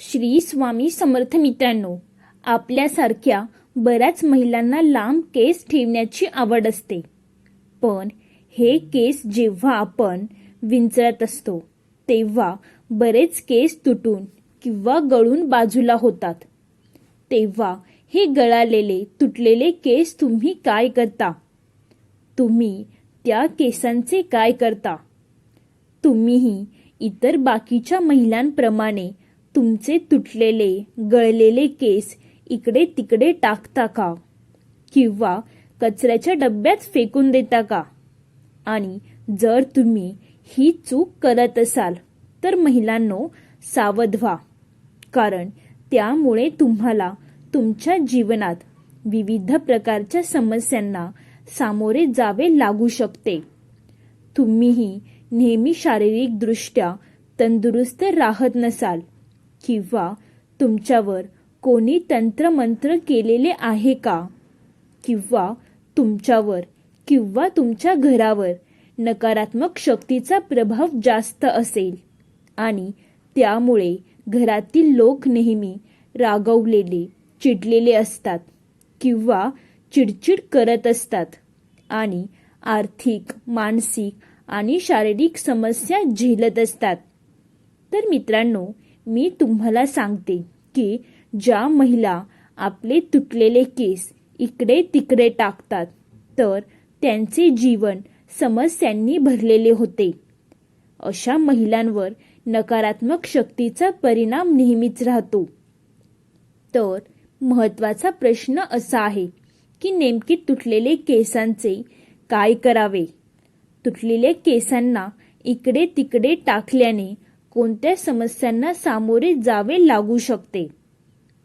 श्री स्वामी समर्थ मित्रांनो आपल्यासारख्या बऱ्याच महिलांना लांब केस ठेवण्याची आवड असते. पण हे केस जेव्हा आपण विंचरत असतो तेव्हा बरेच केस तुटून किंवा गळून बाजूला होतात. तेव्हा हे गळालेले तुटलेले केस तुम्ही काय करता? तुम्ही त्या केसांचे काय करता? तुम्हीही इतर बाकीच्या महिलांप्रमाणे तुमचे तुटलेले गळलेले केस इकडे तिकडे टाकता का? किंवा कचऱ्याच्या डब्यात फेकून देता का? आणि जर तुम्ही ही चूक करत असाल तर महिलांनो सावध व्हा. कारण त्यामुळे तुम्हाला तुमच्या जीवनात विविध प्रकारच्या समस्यांना सामोरे जावे लागू शकते. तुम्हीही नेहमी शारीरिकदृष्ट्या तंदुरुस्त राहत नसाल. किंवा तुमच्यावर कोणी तंत्रमंत्र केलेले आहे का? किंवा तुमच्यावर किंवा तुमच्या घरावर नकारात्मक शक्तीचा प्रभाव जास्त असेल आणि त्यामुळे घरातील लोक नेहमी रागवलेले चिडलेले असतात किंवा चिडचिड करत असतात आणि आर्थिक मानसिक आणि शारीरिक समस्या झेलत असतात. तर मित्रांनो मी तुम्हाला सांगते की ज्या महिला आपले तुटलेले केस इकडे तिकडे टाकतात तर त्यांचे जीवन समस्यांनी भरलेले होते. अशा महिलांवर नकारात्मक शक्तीचा परिणाम नेहमीच राहतो. तर महत्त्वाचा प्रश्न असा आहे की नेमके तुटलेले केसांचे काय करावे? तुटलेल्या केसांना इकडे तिकडे टाकल्याने कोणत्या समस्यांना सामोरे जावे लागू शकते?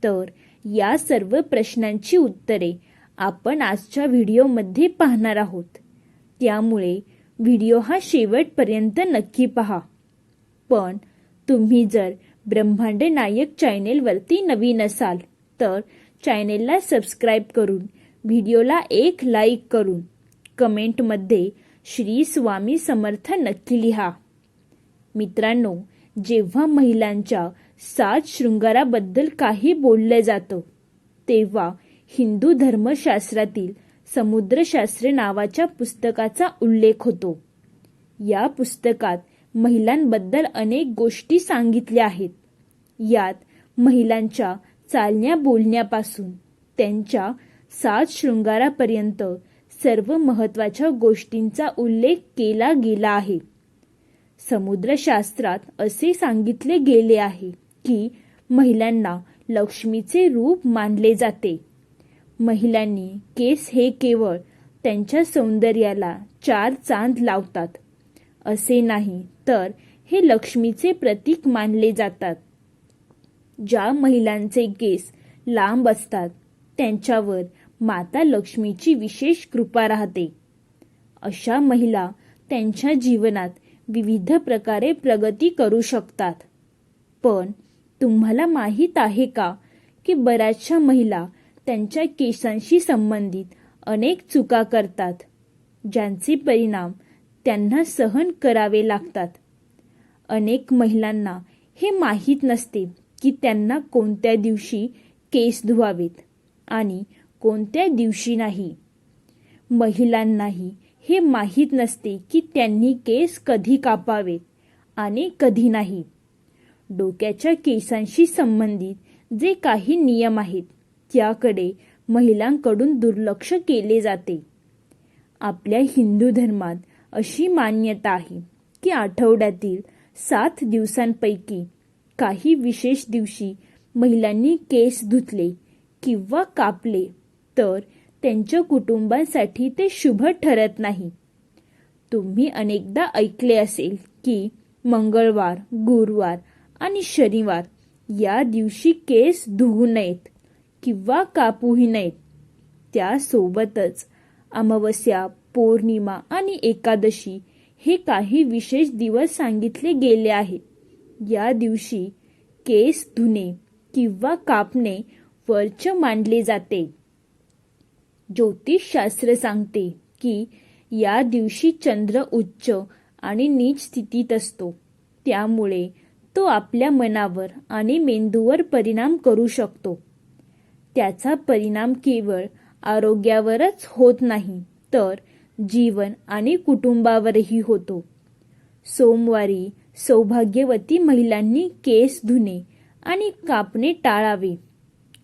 तर या सर्व प्रश्नांची उत्तरे आपण आजच्या व्हिडिओमध्ये पाहणार आहोत. त्यामुळे व्हिडिओ हा शेवटपर्यंत नक्की पहा. पण तुम्ही जर ब्रह्मांड नायक चॅनेलवरती नवीन असाल तर चॅनेलला सबस्क्राईब करून व्हिडिओला एक लाईक करून कमेंटमध्ये श्री स्वामी समर्थ नक्की लिहा. मित्रांनो जेव्हा महिलांच्या सात शृंगाराबद्दल काही बोललं जातं तेव्हा हिंदू धर्मशास्त्रातील समुद्रशास्त्र नावाच्या पुस्तकाचा उल्लेख होतो. या पुस्तकात महिलांबद्दल अनेक गोष्टी सांगितल्या आहेत. यात महिलांच्या चालण्या बोलण्यापासून त्यांच्या सात शृंगारापर्यंत सर्व महत्त्वाच्या गोष्टींचा उल्लेख केला गेला आहे. समुद्रशास्त्रात असे सांगितले गेले आहे की महिलांना लक्ष्मीचे रूप मानले जाते. महिलांनी केस हे केवळ त्यांच्या सौंदर्याला चार चांद लावतात. असे नाही तर हे लक्ष्मीचे प्रतीक मानले जातात. ज्या महिलांचे केस लांब असतात त्यांच्यावर माता लक्ष्मीची विशेष कृपा राहते. अशा महिला त्यांच्या जीवनात विविध प्रकारे प्रगती करू शकतात. पण तुम्हाला माहीत आहे का की बऱ्याचशा महिला त्यांच्या केसांशी संबंधित अनेक चुका करतात ज्यांचे परिणाम त्यांना सहन करावे लागतात. अनेक महिलांना हे माहीत नसते की त्यांना कोणत्या दिवशी केस धुवावेत आणि कोणत्या दिवशी नाही. महिलांनाही हे माहीत नसते की त्यांनी केस कधी कापावेत आणि कधी नाही. डोक्याच्या केसांशी संबंधित जे काही नियम आहेत त्याकडे महिलांकडून दुर्लक्ष केले जाते. आपल्या हिंदू धर्मात अशी मान्यता आहे की आठवड्यातील सात दिवसांपैकी काही विशेष दिवशी महिलांनी केस धुतले किंवा कापले तर त्यांच्या कुटुंबासाठी ते शुभ ठरत नाही. तुम्ही अनेकदा ऐकले असेल की मंगळवार गुरुवार आणि शनिवार या दिवशी केस धुवू नयेत किंवा कापूही नयेत. त्यासोबतच अमावस्या पौर्णिमा आणि एकादशी हे काही विशेष दिवस सांगितले गेले आहेत या दिवशी केस धुणे किंवा कापणे वर्च मानले जाते. ज्योतिषशास्त्र सांगते की या दिवशी चंद्र उच्च आणि नीच स्थितीत असतो. त्यामुळे तो आपल्या मनावर आणि मेंदूवर परिणाम करू शकतो. त्याचा परिणाम केवळ आरोग्यावरच होत नाही तर जीवन आणि कुटुंबावरही होतो. सोमवारी सौभाग्यवती महिलांनी केस धुणे आणि कापणे टाळावे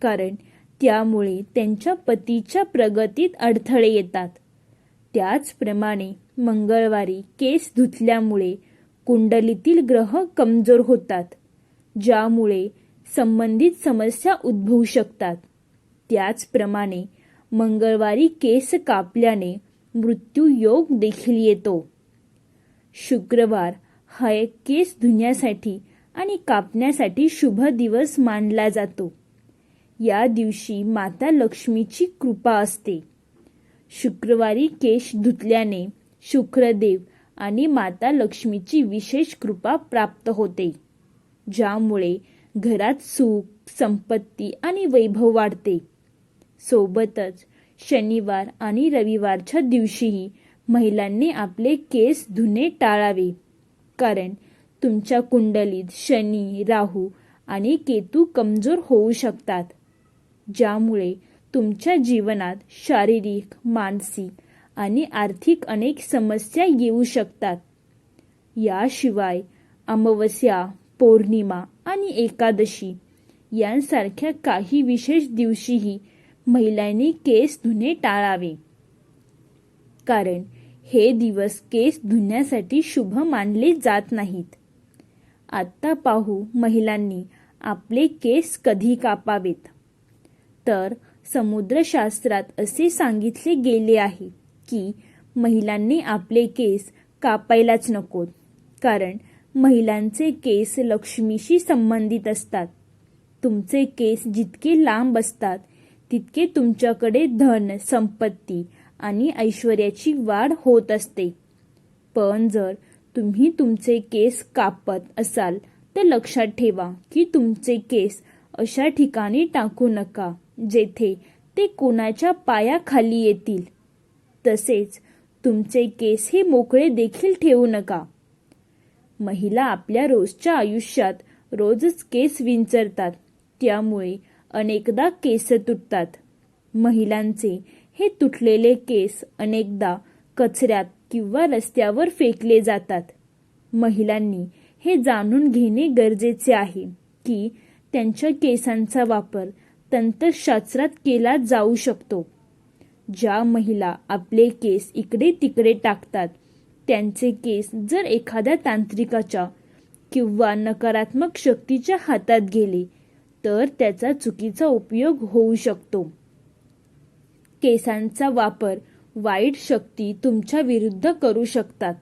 कारण त्यामुळे त्यांच्या पतीच्या प्रगतीत अडथळे येतात. त्याचप्रमाणे मंगळवारी केस धुतल्यामुळे कुंडलीतील ग्रह कमजोर होतात ज्यामुळे संबंधित समस्या उद्भवू शकतात. त्याचप्रमाणे मंगळवारी केस कापल्याने मृत्यू योग देखील येतो. शुक्रवार हा एक केस धुण्यासाठी आणि कापण्यासाठी शुभ दिवस मानला जातो. या दिवशी माता लक्ष्मीची कृपा असते. शुक्रवारी केश धुतल्याने शुक्रदेव आणि माता लक्ष्मीची विशेष कृपा प्राप्त होते. ज्यामुळे घरात सुख संपत्ती आणि वैभव वाढते. सोबतच शनिवार आणि रविवारच्या दिवशीही महिलांनी आपले केस धुणे टाळावे. कारण तुमच्या कुंडलीत शनी राहू आणि केतू कमजोर होऊ शकतात. ज्यामुळे तुमच्या जीवनात शारीरिक मानसिक आणि आर्थिक अनेक समस्या येऊ शकतात. याशिवाय अमावस्या पौर्णिमा आणि एकादशी यांसारख्या काही विशेष दिवशीही महिलांनी केस धुणे टाळावे. कारण हे दिवस केस धुण्यासाठी शुभ मानले जात नाहीत. आत्ता पाहू महिलांनी आपले केस कधी कापावेत. तर समुद्रशास्त्रात असे सांगितले गेले आहे की महिलांनी आपले केस कापायलाच नकोत कारण महिलांचे केस लक्ष्मीशी संबंधित असतात. तुमचे केस जितके लांब असतात तितके तुमच्याकडे धन संपत्ती आणि ऐश्वर्याची वाढ होत असते. पण जर तुम्ही तुमचे केस कापत असाल तर लक्षात ठेवा की तुमचे केस अशा ठिकाणी टाकू नका. जेथे ते कोणाच्या पायाखाली येतील. तसेच तुमचे केस हे मोकळे देखील ठेवू नका. महिला आपल्या रोजच्या आयुष्यात रोजच केस विंचरतात. त्यामुळे अनेकदा केस तुटतात. महिलांचे हे तुटलेले केस अनेकदा कचऱ्यात किंवा रस्त्यावर फेकले जातात. महिलांनी हे जाणून घेणे गरजेचे आहे की त्यांच्या केसांचा वापर तंत्रशास्त्रात केला जाऊ शकतो. ज्या महिला आपले केस इकडे तिकडे टाकतात त्यांचे केस जर एखाद्या तांत्रिकाच्या किंवा नकारात्मक शक्तीच्या हातात गेले तर त्याचा चुकीचा उपयोग होऊ शकतो. केसांचा वापर वाईट शक्ती तुमच्या विरुद्ध करू शकतात.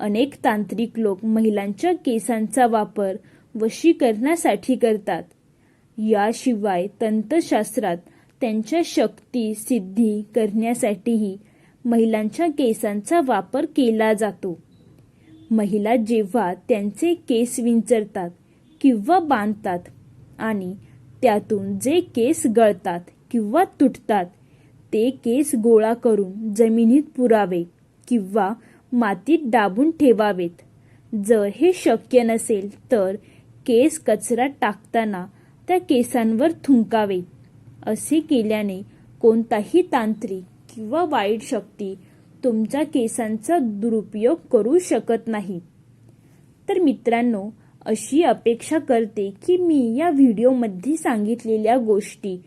अनेक तांत्रिक लोक महिलांच्या केसांचा वापर वशीकरणासाठी करतात. याशिवाय तंत्रशास्त्रात त्यांच्या शक्ती सिद्धी करण्यासाठीही महिलांच्या केसांचा वापर केला जातो. महिला जेव्हा त्यांचे केस विंचरतात किंवा बांधतात आणि त्यातून जे केस गळतात किंवा तुटतात ते केस गोळा करून जमिनीत पुरावे किंवा मातीत दाबून ठेवावेत. जर हे शक्य नसेल तर केस कचरा टाकताना त्या केसांवर थुंकावे. असे केल्याने कोणताही तांत्रिक किंवा वाईट शक्ती तुमच्या केसांचा दुरुपयोग करू शकत नाही. तर मित्रांनो अशी अपेक्षा करते की मी या व्हिडिओमध्ये सांगितलेल्या गोष्टी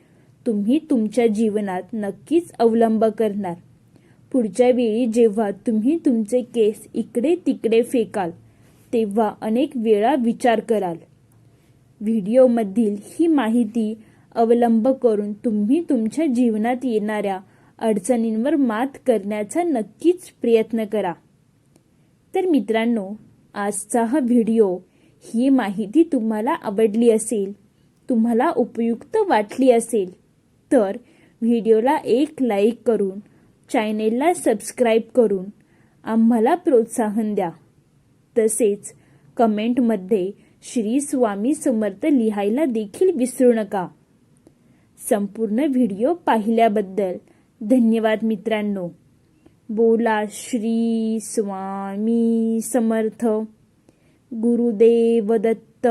तुम्ही तुमच्या जीवनात नक्कीच अवलंब करणार. पुढच्या वेळी जेव्हा तुम्ही तुमचे केस इकडे तिकडे फेकाल तेव्हा अनेक वेळा विचार कराल. व्हिडिओमधील ही माहिती अवलंब करून तुम्ही तुमच्या जीवनात येणाऱ्या अडचणींवर मात करण्याचा नक्कीच प्रयत्न करा. तर मित्रांनो आजचा हा व्हिडिओ ही माहिती तुम्हाला आवडली असेल तुम्हाला उपयुक्त वाटली असेल तर व्हिडिओला एक लाईक करून चॅनेलला सबस्क्राईब करून आम्हाला प्रोत्साहन द्या. तसेच कमेंटमध्ये श्री स्वामी समर्थ लिहायला देखील विसरू नका. संपूर्ण व्हिडिओ पाहिल्याबद्दल धन्यवाद मित्रांनो. बोला श्री स्वामी समर्थ. गुरुदेव दत्त.